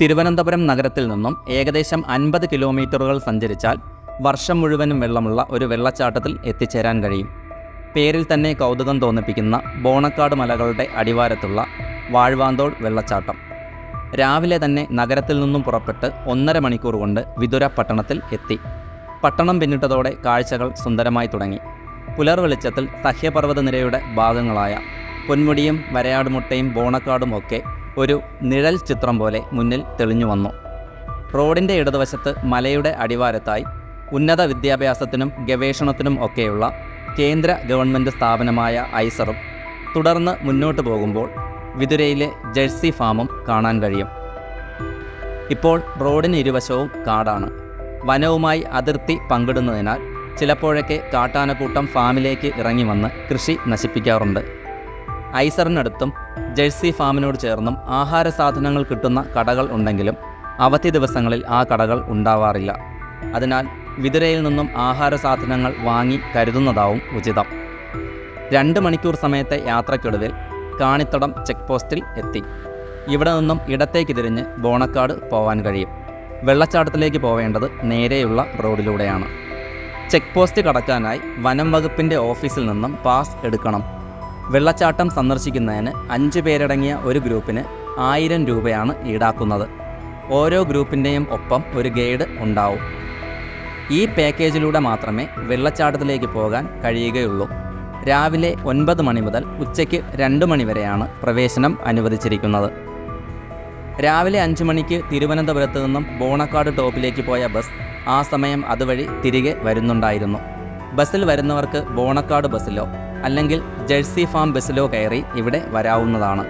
തിരുവനന്തപുരം നഗരത്തിൽ നിന്നും ഏകദേശം അൻപത് കിലോമീറ്ററുകൾ സഞ്ചരിച്ചാൽ വർഷം മുഴുവനും വെള്ളമുള്ള ഒരു വെള്ളച്ചാട്ടത്തിൽ എത്തിച്ചേരാൻ കഴിയും. പേരിൽ തന്നെ കൗതുകം തോന്നിപ്പിക്കുന്ന ബോണക്കാട് മലകളുടെ അടിവാരത്തുള്ള വാഴ്വാന്തോട് വെള്ളച്ചാട്ടം. രാവിലെ തന്നെ നഗരത്തിൽ നിന്നും പുറപ്പെട്ട് ഒന്നര മണിക്കൂർ കൊണ്ട് വിതുര പട്ടണത്തിൽ എത്തി. പട്ടണം പിന്നിട്ടതോടെ കാഴ്ചകൾ സുന്ദരമായി തുടങ്ങി. പുലർവെളിച്ചത്തിൽ സഹ്യപർവത നിരയുടെ ഭാഗങ്ങളായ പൊന്മുടിയും വരയാടുമുട്ടയും ബോണക്കാടും ഒക്കെ ഒരു നിഴൽ ചിത്രം പോലെ മുന്നിൽ തെളിഞ്ഞു വന്നു. റോഡിന്റെ ഇടതുവശത്ത് മലയുടെ അടിവാരത്തായി ഉന്നത വിദ്യാഭ്യാസത്തിനും ഗവേഷണത്തിനും ഒക്കെയുള്ള കേന്ദ്ര ഗവൺമെന്റ് സ്ഥാപനമായ ഐസറും തുടർന്ന് മുന്നോട്ട് പോകുമ്പോൾ വിതുരയിലെ ജേഴ്സി ഫാമും കാണാൻ കഴിയും. ഇപ്പോൾ റോഡിന് ഇരുവശവും കാടാണ്. വനവുമായി അതിർത്തി പങ്കിടുന്നതിനാൽ ചിലപ്പോഴൊക്കെ കാട്ടാനക്കൂട്ടം ഫാമിലേക്ക് ഇറങ്ങി വന്ന് കൃഷി നശിപ്പിക്കാറുണ്ട്. ഐസറിനടുത്തും ജേഴ്സി ഫാമിനോട് ചേർന്നും ആഹാര സാധനങ്ങൾ കിട്ടുന്ന കടകൾ ഉണ്ടെങ്കിലും അവധി ദിവസങ്ങളിൽ ആ കടകൾ ഉണ്ടാവാറില്ല. അതിനാൽ വിതുരയിൽ നിന്നും ആഹാര സാധനങ്ങൾ വാങ്ങി കരുതുന്നതാവും ഉചിതം. രണ്ട് മണിക്കൂർ സമയത്തെ യാത്രയ്ക്കൊടുവിൽ കാണിത്തടം ചെക്ക് പോസ്റ്റിൽ എത്തി. ഇവിടെ നിന്നും ഇടത്തേക്ക് തിരിഞ്ഞ് ബോണക്കാട് പോവാൻ കഴിയും. വെള്ളച്ചാട്ടത്തിലേക്ക് പോവേണ്ടത് നേരെയുള്ള റോഡിലൂടെയാണ്. ചെക്ക് പോസ്റ്റ് കടക്കാനായി വനം വകുപ്പിന്റെ ഓഫീസിൽ നിന്നും പാസ് എടുക്കണം. വെള്ളച്ചാട്ടം സന്ദർശിക്കുന്നതിന് അഞ്ച് പേരടങ്ങിയ ഒരു ഗ്രൂപ്പിന് ആയിരം രൂപയാണ് ഈടാക്കുന്നത്. ഓരോ ഗ്രൂപ്പിന്റെയും ഒപ്പം ഒരു ഗൈഡ് ഉണ്ടാവും. ഈ പാക്കേജിലൂടെ മാത്രമേ വെള്ളച്ചാട്ടത്തിലേക്ക് പോകാൻ കഴിയുകയുള്ളൂ. രാവിലെ ഒൻപത് മണി മുതൽ ഉച്ചയ്ക്ക് രണ്ട് മണി വരെയാണ് പ്രവേശനം അനുവദിച്ചിരിക്കുന്നത്. രാവിലെ അഞ്ച് മണിക്ക് തിരുവനന്തപുരത്ത് നിന്നും ബോണക്കാട് ടോപ്പിലേക്ക് പോയ ബസ് ആ സമയം അതുവഴി തിരികെ വരുന്നുണ്ടായിരുന്നു. ബസ്സിൽ വരുന്നവർക്ക് ബോണക്കാട് ബസ്സിലോ അല്ലെങ്കിൽ ജേഴ്സി ഫാം ബസ്സിലോ കയറി ഇവിടെ വരാവുന്നതാണ്.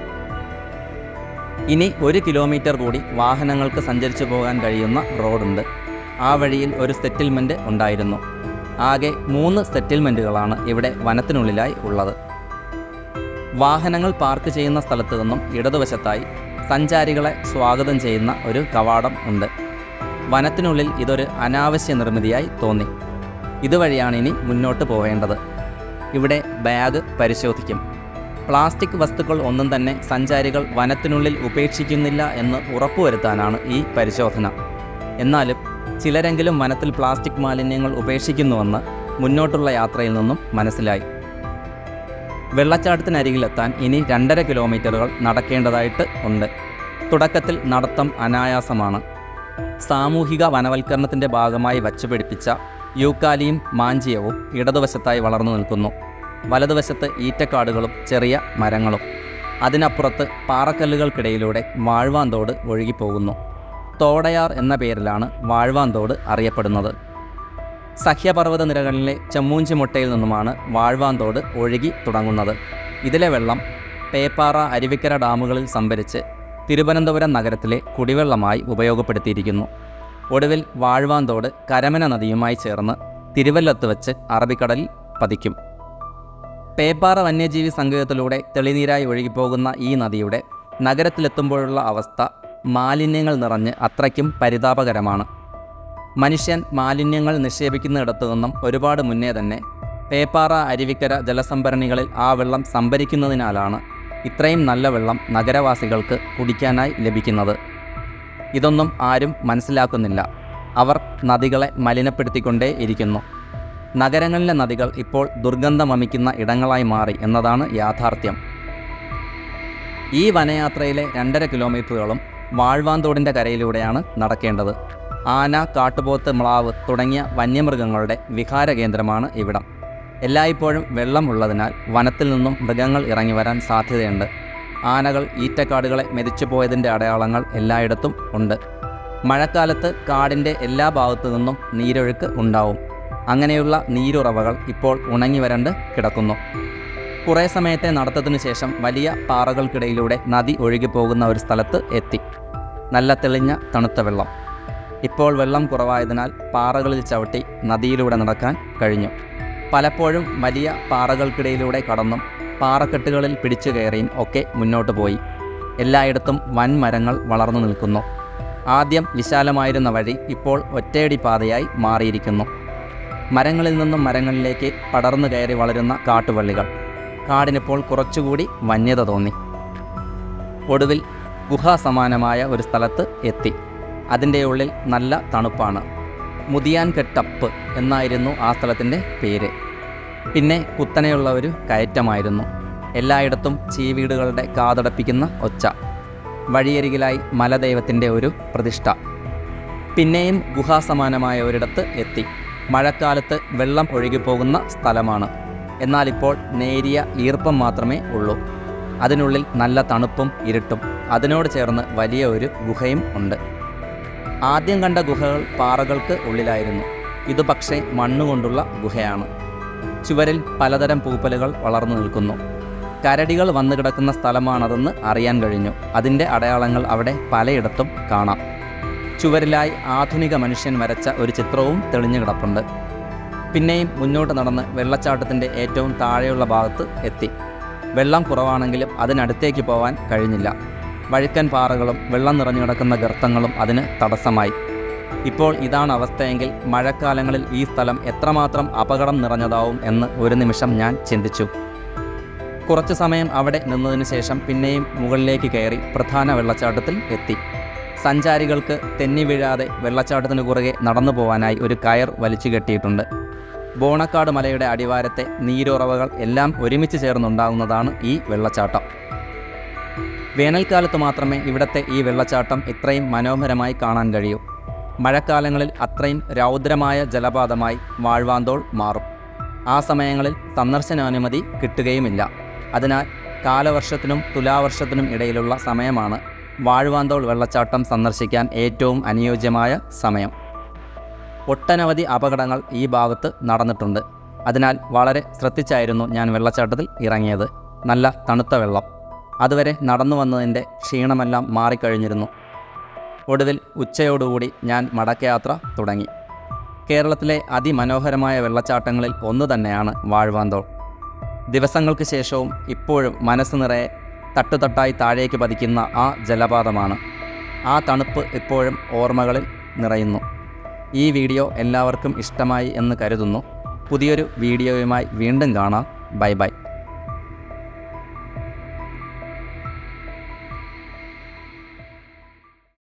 ഇനി ഒരു കിലോമീറ്റർ കൂടി വാഹനങ്ങൾക്ക് സഞ്ചരിച്ചു പോകാൻ കഴിയുന്ന റോഡുണ്ട്. ആ വഴിയിൽ ഒരു സെറ്റിൽമെന്റ് ഉണ്ടായിരുന്നു. ആകെ മൂന്ന് സെറ്റിൽമെന്റുകളാണ് ഇവിടെ വനത്തിനുള്ളിലായി ഉള്ളത്. വാഹനങ്ങൾ പാർക്ക് ചെയ്യുന്ന സ്ഥലത്ത് നിന്നും ഇടതുവശത്തായി സഞ്ചാരികളെ സ്വാഗതം ചെയ്യുന്ന ഒരു കവാടം ഉണ്ട്. വനത്തിനുള്ളിൽ ഇതൊരു അനാവശ്യ നിർമ്മിതിയായി തോന്നി. ഇതുവഴിയാണ് ഇനി മുന്നോട്ട് പോകേണ്ടത് ഇവിടെ ബാഗ് പരിശോധിക്കും. പ്ലാസ്റ്റിക് വസ്തുക്കൾ ഒന്നും തന്നെ സഞ്ചാരികൾ വനത്തിനുള്ളിൽ ഉപേക്ഷിക്കുന്നില്ല എന്ന് ഉറപ്പുവരുത്താനാണ് ഈ പരിശോധന. എന്നാലും ചിലരെങ്കിലും വനത്തിൽ പ്ലാസ്റ്റിക് മാലിന്യങ്ങൾ ഉപേക്ഷിക്കുന്നുവെന്ന് മുന്നോട്ടുള്ള യാത്രയിൽ നിന്നും മനസ്സിലായി. വെള്ളച്ചാട്ടത്തിനരികിലെത്താൻ ഇനി രണ്ടര കിലോമീറ്ററുകൾ നടക്കേണ്ടതായിട്ട് ഉണ്ട്. തുടക്കത്തിൽ നടത്തം അനായാസമാണ്. സാമൂഹിക വനവൽക്കരണത്തിന്റെ ഭാഗമായി വച്ചുപിടിപ്പിച്ച യൂക്കാലിയും മാഞ്ചിയവും ഇടതുവശത്തായി വളർന്നു നിൽക്കുന്നു. വലതുവശത്ത് ഈറ്റക്കാടുകളും ചെറിയ മരങ്ങളും. അതിനപ്പുറത്ത് പാറക്കല്ലുകൾക്കിടയിലൂടെ വാഴ്വാന്തോട് ഒഴുകിപ്പോകുന്നു. തോടയാർ എന്ന പേരിലാണ് വാഴ്വാന്തോട് അറിയപ്പെടുന്നത്. സഹ്യപർവത നിരകളിലെ ചെമ്മൂഞ്ചിമുട്ടയിൽ നിന്നുമാണ് വാഴ്വാന്തോട് ഒഴുകി തുടങ്ങുന്നത്. ഇതിലെ വെള്ളം പേപ്പാറ അരുവിക്കര ഡാമുകളിൽ സംഭരിച്ച് തിരുവനന്തപുരം നഗരത്തിലെ കുടിവെള്ളമായി ഉപയോഗപ്പെടുത്തിയിരിക്കുന്നു. ഒടുവിൽ വാഴ്വാന്തോട് കരമന നദിയുമായി ചേർന്ന് തിരുവല്ലത്ത് വെച്ച് അറബിക്കടലിൽ പതിക്കും. പേപ്പാറ വന്യജീവി സങ്കേതത്തിലൂടെ തെളിനീരായി ഒഴുകിപ്പോകുന്ന ഈ നദിയുടെ നഗരത്തിലെത്തുമ്പോഴുള്ള അവസ്ഥ മാലിന്യങ്ങൾ നിറഞ്ഞ് അത്രയ്ക്കും പരിതാപകരമാണ്. മനുഷ്യൻ മാലിന്യങ്ങൾ നിക്ഷേപിക്കുന്നിടത്തു നിന്നും ഒരുപാട് മുന്നേ തന്നെ പേപ്പാറ അരുവിക്കര ജലസംഭരണികളിൽ ആ വെള്ളം സംഭരിക്കുന്നതിനാലാണ് ഇത്രയും നല്ല വെള്ളം നഗരവാസികൾക്ക് കുടിക്കാനായി ലഭിക്കുന്നത്. ഇതൊന്നും ആരും മനസ്സിലാക്കുന്നില്ല. അവർ നദികളെ മലിനപ്പെടുത്തിക്കൊണ്ടേ ഇരിക്കുന്നു. നഗരങ്ങളിലെ നദികൾ ഇപ്പോൾ ദുർഗന്ധമമിക്കുന്ന ഇടങ്ങളായി മാറി എന്നതാണ് യാഥാർത്ഥ്യം. ഈ വനയാത്രയിലെ രണ്ടര കിലോമീറ്ററുകളും വാഴ്വാന്തോടിന്റെ കരയിലൂടെയാണ് നടക്കേണ്ടത്. ആന കാട്ടുപോത്ത് മ്ലാവ് തുടങ്ങിയ വന്യമൃഗങ്ങളുടെ വിഹാര കേന്ദ്രമാണ് ഇവിടം. എല്ലായ്പ്പോഴും വെള്ളം ഉള്ളതിനാൽ വനത്തിൽ നിന്നും മൃഗങ്ങൾ ഇറങ്ങി വരാൻ സാധ്യതയുണ്ട്. ആനകൾ ഈറ്റക്കാടുകളെ മെതിച്ചു പോയതിന്റെ അടയാളങ്ങൾ എല്ലായിടത്തും ഉണ്ട്. മഴക്കാലത്ത് കാടിന്റെ എല്ലാ ഭാഗത്തു നിന്നും നീരൊഴുക്ക് ഉണ്ടാവും. അങ്ങനെയുള്ള നീരുറവകൾ ഇപ്പോൾ ഉണങ്ങി വരണ്ട് കിടക്കുന്നു. കുറേ സമയത്തെ നടത്തത്തിനു ശേഷം വലിയ പാറകൾക്കിടയിലൂടെ നദി ഒഴുകിപ്പോകുന്ന ഒരു സ്ഥലത്ത് എത്തി. നല്ല തെളിഞ്ഞ തണുത്ത വെള്ളം. ഇപ്പോൾ വെള്ളം കുറവായതിനാൽ പാറകളിൽ ചവിട്ടി നദിയിലൂടെ നടക്കാൻ കഴിഞ്ഞു. പലപ്പോഴും വലിയ പാറകൾക്കിടയിലൂടെ കടന്നും പാറക്കെട്ടുകളിൽ പിടിച്ചു കയറിയും ഒക്കെ മുന്നോട്ട് പോയി. എല്ലായിടത്തും വൻ മരങ്ങൾ വളർന്നു നിൽക്കുന്നു. ആദ്യം വിശാലമായിരുന്ന വഴി ഇപ്പോൾ ഒറ്റയടി പാതയായി മാറിയിരിക്കുന്നു. മരങ്ങളിൽ നിന്നും മരങ്ങളിലേക്ക് പടർന്നു കയറി വളരുന്ന കാട്ടുവള്ളികൾ കാടിനിപ്പോൾ കുറച്ചുകൂടി വന്യത തോന്നി. ഒടുവിൽ ഗുഹാസമാനമായ ഒരു സ്ഥലത്ത് എത്തി. അതിന്റെ ഉള്ളിൽ നല്ല തണുപ്പാണ്. മുതിയാൻ കെട്ടപ്പ് എന്നായിരുന്നു ആ സ്ഥലത്തിന്റെ പേര്. പിന്നെ കുത്തനെയുള്ള ഒരു കയറ്റമായിരുന്നു. എല്ലായിടത്തും ചീവീടുകളുടെ കാതടപ്പിക്കുന്ന ഒച്ച. വഴിയരികിലായി മലദൈവത്തിന്റെ ഒരു പ്രതിഷ്ഠ. പിന്നെയും ഗുഹാസമാനമായ ഒരിടത്ത് എത്തി. മഴക്കാലത്ത് വെള്ളം ഒഴുകിപ്പോകുന്ന സ്ഥലമാണ്. എന്നാൽ ഇപ്പോൾ നേരിയ ഈർപ്പം മാത്രമേ ഉള്ളൂ. അതിനുള്ളിൽ നല്ല തണുപ്പും ഇരുട്ടും. അതിനോട് ചേർന്ന് വലിയ ഒരു ഗുഹയും ഉണ്ട്. ആദ്യം കണ്ട ഗുഹകൾ പാറകൾക്ക് ഉള്ളിലായിരുന്നു. ഇത് പക്ഷേ മണ്ണുകൊണ്ടുള്ള ഗുഹയാണ്. ചുവരിൽ പലതരം പൂപ്പലുകൾ വളർന്നു നിൽക്കുന്നു. കരടികൾ വന്നു കിടക്കുന്ന സ്ഥലമാണതെന്ന് അറിയാൻ കഴിഞ്ഞു. അതിന്റെ അടയാളങ്ങൾ അവിടെ പലയിടത്തും കാണാം. ചുവരിലായി ആധുനിക മനുഷ്യൻ വരച്ച ഒരു ചിത്രവും തെളിഞ്ഞു കിടപ്പുണ്ട്. പിന്നെയും മുന്നോട്ട് നടന്ന് വെള്ളച്ചാട്ടത്തിന്റെ ഏറ്റവും താഴെയുള്ള ഭാഗത്ത് എത്തി. വെള്ളം കുറവാണെങ്കിലും അതിനടുത്തേക്ക് പോവാൻ കഴിഞ്ഞില്ല. വഴുക്കൻ പാറകളും വെള്ളം നിറഞ്ഞു കിടക്കുന്ന ഗർത്തങ്ങളും അതിന് തടസ്സമായി. ഇപ്പോൾ ഇതാണ് അവസ്ഥയെങ്കിൽ മഴക്കാലങ്ങളിൽ ഈ സ്ഥലം എത്രമാത്രം അപകടം നിറഞ്ഞതാവും എന്ന് ഒരു നിമിഷം ഞാൻ ചിന്തിച്ചു. കുറച്ച് സമയം അവിടെ നിന്നതിന് ശേഷം പിന്നെയും മുകളിലേക്ക് കയറി പ്രധാന വെള്ളച്ചാട്ടത്തിൽ എത്തി. സഞ്ചാരികൾക്ക് തെന്നി വീഴാതെ വെള്ളച്ചാട്ടത്തിന് കുറുകെ നടന്നു പോവാനായി ഒരു കയർ വലിച്ചു കെട്ടിയിട്ടുണ്ട്. ബോണക്കാട് മലയുടെ അടിവാരത്തെ നീരുറവകൾ എല്ലാം ഒരുമിച്ച് ചേർന്നുണ്ടാകുന്നതാണ് ഈ വെള്ളച്ചാട്ടം. വേനൽക്കാലത്ത് മാത്രമേ ഇവിടത്തെ ഈ വെള്ളച്ചാട്ടം ഇത്രയും മനോഹരമായി കാണാൻ കഴിയൂ. മഴക്കാലങ്ങളിൽ അത്രയും രൗദ്രമായ ജലപാതമായി വാഴ്വാന്തോൾ മാറും. ആ സമയങ്ങളിൽ സന്ദർശനാനുമതി കിട്ടുകയുമില്ല. അതിനാൽ കാലവർഷത്തിനും തുലാവർഷത്തിനും ഇടയിലുള്ള സമയമാണ് വാഴ്വാന്തോൾ വെള്ളച്ചാട്ടം സന്ദർശിക്കാൻ ഏറ്റവും അനുയോജ്യമായ സമയം. ഒട്ടനവധി അപകടങ്ങൾ ഈ ഭാഗത്ത് നടന്നിട്ടുണ്ട്. അതിനാൽ വളരെ ശ്രദ്ധിച്ചായിരുന്നു ഞാൻ വെള്ളച്ചാട്ടത്തിൽ ഇറങ്ങിയത്. നല്ല തണുത്ത വെള്ളം. അതുവരെ നടന്നു വന്നതിന്റെ ക്ഷീണമെല്ലാം മാറിക്കഴിഞ്ഞിരുന്നു. ഒടുവിൽ ഉച്ചയോടുകൂടി ഞാൻ മടക്കയാത്ര തുടങ്ങി. കേരളത്തിലെ അതിമനോഹരമായ വെള്ളച്ചാട്ടങ്ങളിൽ ഒന്ന് തന്നെയാണ് വാഴ്വാന്തോൾ. ദിവസങ്ങൾക്ക് ശേഷവും ഇപ്പോഴും മനസ്സ് നിറയെ തട്ടുതട്ടായി താഴേക്ക് പതിക്കുന്ന ആ ജലപാതമാണ്. ആ തണുപ്പ് ഇപ്പോഴും ഓർമ്മകളിൽ നിറയുന്നു. ഈ വീഡിയോ എല്ലാവർക്കും ഇഷ്ടമായി എന്ന് കരുതുന്നു. പുതിയൊരു വീഡിയോയുമായി വീണ്ടും കാണാം. Bye bye.